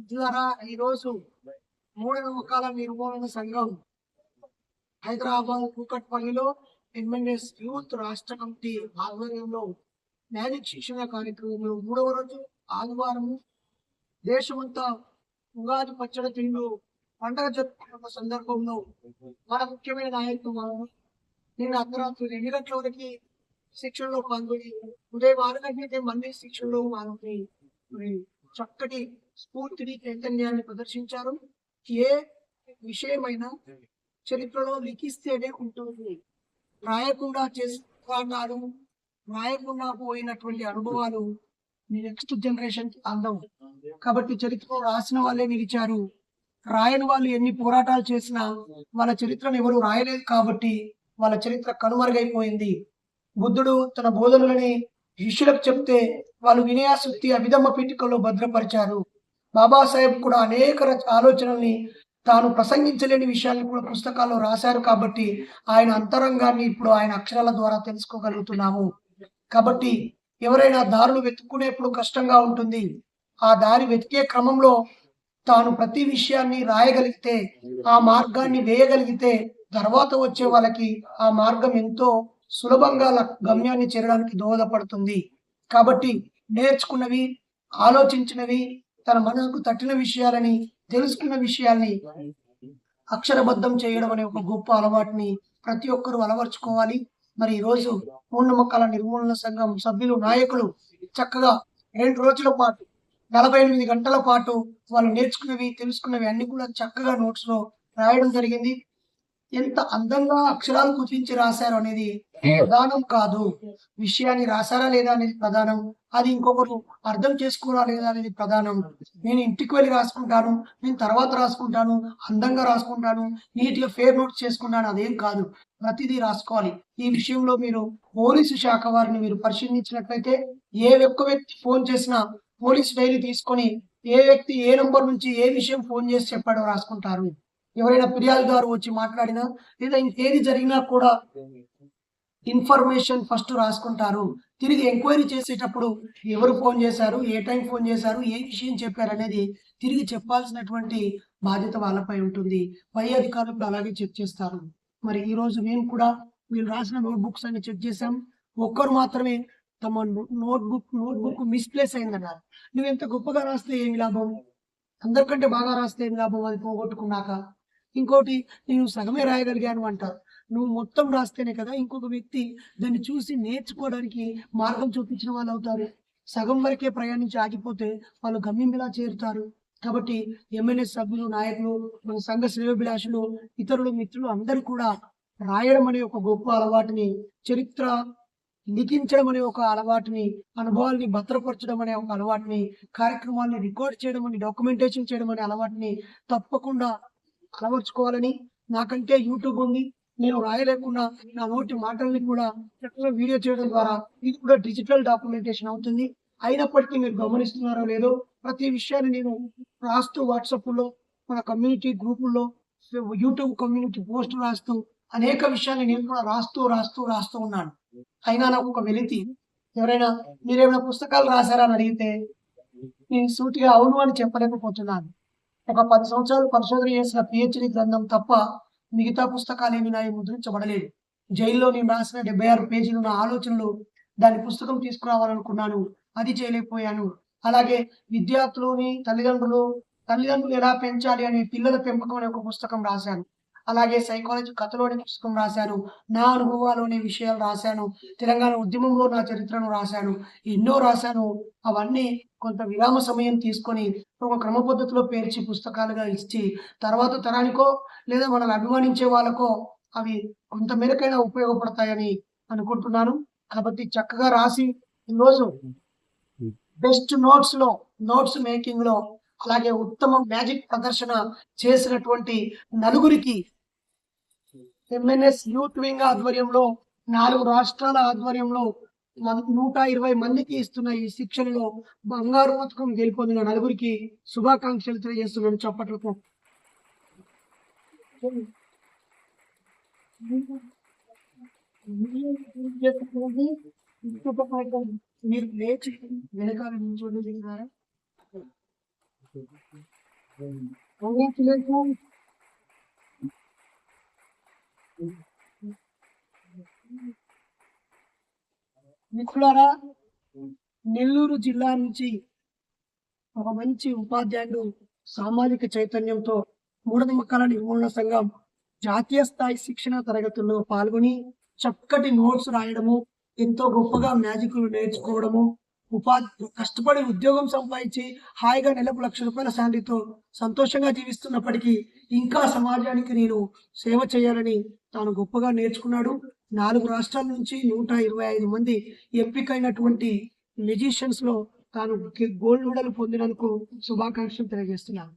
ద్వారా ఈరోజు మూఢనమ్మకాల నిర్మూలన సంఘం హైదరాబాద్ కూకట్పల్లిలో ఎంఎన్ఎస్ యూత్ రాష్ట్ర కమిటీ ఆధ్వర్యంలో మ్యాజిక్ శిక్షణ కార్యక్రమంలో మూడవ రోజు ఆదివారం దేశమంతా ఉగాది పచ్చడి తిండు పండగ జరుపుకున్న సందర్భంలో మన ముఖ్యమైన నాయకులు మనం నేను అర్ధరాత్రి ఎన్ని గంటల వరకు శిక్షణలో పాల్గొని ఉదయం ఆరు గంటలకే మళ్ళీ శిక్షణలో పాల్గొని చక్కటి స్ఫూర్తిని చైతన్యాన్ని ప్రదర్శించారు. ఏ విషయమైన చరిత్రలో లిఖిస్తేనే ఉంటుంది. రాయకుండా చేసిన రాయకుండా పోయినటువంటి అనుభవాలు నెక్స్ట్ జనరేషన్ అందవు. అందం కాబట్టి చరిత్రలో రాసిన వాళ్ళే నిలిచారు. రాయని వాళ్ళు ఎన్ని పోరాటాలు చేసినా వాళ్ళ చరిత్రను ఎవరు రాయలేదు కాబట్టి వాళ్ళ చరిత్ర కనుమరుగైపోయింది. బుద్ధుడు తన బోధనలని శిష్యులకు చెప్తే వాళ్ళు వినయాశక్తి అభిధమ్మ పీఠికల్లో భద్రపరిచారు. బాబాసాహెబ్ కూడా అనేక ఆలోచనల్ని తాను ప్రసంగించలేని విషయాన్ని కూడా పుస్తకాల్లో రాశారు కాబట్టి ఆయన అంతరంగాన్ని ఇప్పుడు ఆయన అక్షరాల ద్వారా తెలుసుకోగలుగుతున్నాము. కాబట్టి ఎవరైనా దారులు వెతుక్కునేప్పుడు కష్టంగా ఉంటుంది. ఆ దారి వెతికే క్రమంలో తాను ప్రతి విషయాన్ని రాయగలిగితే ఆ మార్గాన్ని వేయగలిగితే తర్వాత వచ్చే వాళ్ళకి ఆ మార్గం ఎంతో సులభంగా గమ్యాన్ని చేరడానికి దోహదపడుతుంది. కాబట్టి నేర్చుకున్నవి ఆలోచించినవి తన మనసుకు తట్టిన విషయాలని తెలుసుకున్న విషయాల్ని అక్షరబద్ధం చేయడం అనే ఒక గొప్ప అలవాటుని ప్రతి ఒక్కరూ అలవర్చుకోవాలి. మరి ఈ రోజు మూఢనమ్మకాల నిర్మూలన సంఘం సభ్యులు నాయకులు చక్కగా రెండు రోజుల పాటు నలభై ఎనిమిది గంటల పాటు వాళ్ళు నేర్చుకున్నవి తెలుసుకున్నవి అన్ని కూడా చక్కగా నోట్స్లో రాయడం జరిగింది. ఎంత అందంగా అక్షరాలు కుదించి రాశారు అనేది ప్రధానం కాదు. విషయాన్ని రాశారా లేదా అనేది ప్రధానం. అది ఇంకొకరు అర్థం చేసుకోరా లేదా అనేది ప్రధానం. నేను ఇంటికి వెళ్ళి రాసుకుంటాను నేను తర్వాత రాసుకుంటాను అందంగా రాసుకుంటాను నీట్గా ఫేర్ నోట్స్ చేసుకుంటాను అదేం కాదు. ప్రతిదీ రాసుకోవాలి. ఈ విషయంలో మీరు పోలీసు శాఖ వారిని మీరు పరిశీలించినట్లయితే ఏ ఒక్క వ్యక్తి ఫోన్ చేసినా పోలీస్ డైరీ తీసుకొని ఏ వ్యక్తి ఏ నంబర్ నుంచి ఏ విషయం ఫోన్ చేసి చెప్పాడో రాసుకుంటారు. ఎవరైనా ఫిర్యాదుదారు వచ్చి మాట్లాడినా లేదా ఇంకేది జరిగినా కూడా ఇన్ఫర్మేషన్ ఫస్ట్ రాసుకుంటారు. తిరిగి ఎంక్వైరీ చేసేటప్పుడు ఎవరు ఫోన్ చేశారు ఏ టైం ఫోన్ చేశారు ఏ విషయం చెప్పారు అనేది తిరిగి చెప్పాల్సినటువంటి బాధ్యత వాళ్ళపై ఉంటుంది. పై అధికారులు అలాగే చెక్ చేస్తారు. మరి ఈ రోజు మేము కూడా మీరు రాసిన నోట్ బుక్స్ అన్ని చెక్ చేసాం ఒక్కరు మాత్రమే తమ notebook notebook misplace అయిందన్నారు. నువ్వు ఎంత గొప్పగా రాస్తే ఏమి లాభం? అందరికంటే బాగా రాస్తే ఏమి లాభం? అది పోగొట్టుకున్నాక ఇంకోటి నేను సగమే రాయగలిగాను అంటారు నువ్వు మొత్తం రాస్తేనే కదా ఇంకొక వ్యక్తి దాన్ని చూసి నేర్చుకోవడానికి మార్గం చూపించిన వాళ్ళు అవుతారు. సగం వరకే ప్రయాణించి ఆగిపోతే వాళ్ళు గమ్యం ఎలా చేరుతారు. కాబట్టి ఎంఎన్ఎస్ సభ్యులు నాయకులు మన సంఘ శ్రేయోభిలాషులు ఇతరులు మిత్రులు అందరూ కూడా రాయడం అనే ఒక గొప్ప అలవాటుని చరిత్ర లిఖించడం అనే ఒక అలవాటుని అనుభవాల్ని భద్రపరచడం అనే ఒక అలవాటుని కార్యక్రమాల్ని రికార్డ్ చేయడం అని డాక్యుమెంటేషన్ చేయడం అనే అలవాటుని తప్పకుండా అలవర్చుకోవాలని నాకంటే యూట్యూబ్ ఉంది. నేను రాయలేకుండా నా నోటి మాటల్ని కూడా చక్కగా వీడియో చేయడం ద్వారా ఇది కూడా డిజిటల్ డాక్యుమెంటేషన్ అవుతుంది. అయినప్పటికీ మీరు గమనిస్తున్నారో లేదో ప్రతి విషయాన్ని నేను రాస్తూ వాట్సాప్లో మన కమ్యూనిటీ గ్రూపుల్లో యూట్యూబ్ కమ్యూనిటీ పోస్ట్ రాస్తూ అనేక విషయాన్ని నేను కూడా రాస్తూ రాస్తూ రాస్తూ ఉన్నాను. అయినా నాకు ఒక వెలితి. ఎవరైనా మీరేమైనా పుస్తకాలు రాశారా అని అడిగితే నేను సూటిగా అవును అని చెప్పలేకపోతున్నాను. ఒక పది సంవత్సరాలు పరిశోధన చేసిన పిహెచ్డి గ్రంథం తప్ప మిగతా పుస్తకాలు ఏమి నాయి ముద్రించబడలేదు. జైల్లో నేను రాసిన డెబ్బై ఆరు పేజీలు నా ఆలోచనలు దాని పుస్తకం తీసుకురావాలనుకున్నాను. అది చేయలేకపోయాను. అలాగే విద్యార్థులని తల్లిదండ్రులు తల్లిదండ్రులు ఎలా పెంచాలి అనే పిల్లల పెంపకం అనే ఒక పుస్తకం రాశాను. అలాగే సైకాలజీ కథలు అనే పుస్తకం రాశాను నా అనుభవాలు అనే విషయాలు రాశాను. తెలంగాణ ఉద్యమంలో నా చరిత్రను రాశాను. ఎన్నో రాశాను. అవన్నీ కొంత విరామ సమయం తీసుకొని ఒక క్రమ పద్ధతిలో పేర్చి పుస్తకాలుగా ఇచ్చి తర్వాత తరానికో లేదా మనల్ని అభిమానించే వాళ్ళకో అవి కొంత మేరకైనా ఉపయోగపడతాయని అనుకుంటున్నాను. కాబట్టి చక్కగా రాసి ఈరోజు బెస్ట్ నోట్స్లో నోట్స్ మేకింగ్లో అలాగే ఉత్తమ మ్యాజిక్ ప్రదర్శన చేసినటువంటి నలుగురికి ఎంఎన్ఎస్ యూత్ వింగ్ ఆధ్వర్యంలో నాలుగు రాష్ట్రాల ఆధ్వర్యంలో నూట ఇరవై మందికి ఇస్తున్న ఈ శిక్షణలో బంగారు పథకం గెలుపొందిన నలుగురికి శుభాకాంక్షలు తెలియజేస్తున్నాను చప్పట్లతో మీరు లేచి వెనకాల నిల్చొని దిగినారా Congratulations. మిత్రులారా నెల్లూరు జిల్లా నుంచి ఒక మంచి ఉపాధ్యాయుడు సామాజిక చైతన్యంతో మూఢనమ్మకాల నిర్మూలన సంఘం జాతీయ స్థాయి శిక్షణ తరగతుల్లో పాల్గొని చక్కటి నోట్స్ రాయడము ఎంతో గొప్పగా మ్యాజిక్లు నేర్చుకోవడము ఉపాధి కష్టపడి ఉద్యోగం సంపాదించి హాయిగా నెలకు లక్ష రూపాయల శాలరీతో సంతోషంగా జీవిస్తున్నప్పటికీ ఇంకా సమాజానికి నేను సేవ చేయాలని తాను గొప్పగా నేర్చుకున్నాడు. నాలుగు రాష్ట్రాల నుంచి నూట ఇరవై ఐదు మంది ఎంపికైనటువంటి మ్యూజిషియన్స్లో తాను గోల్డ్ మెడల్ పొందినందుకు శుభాకాంక్షలు తెలియజేస్తున్నాను.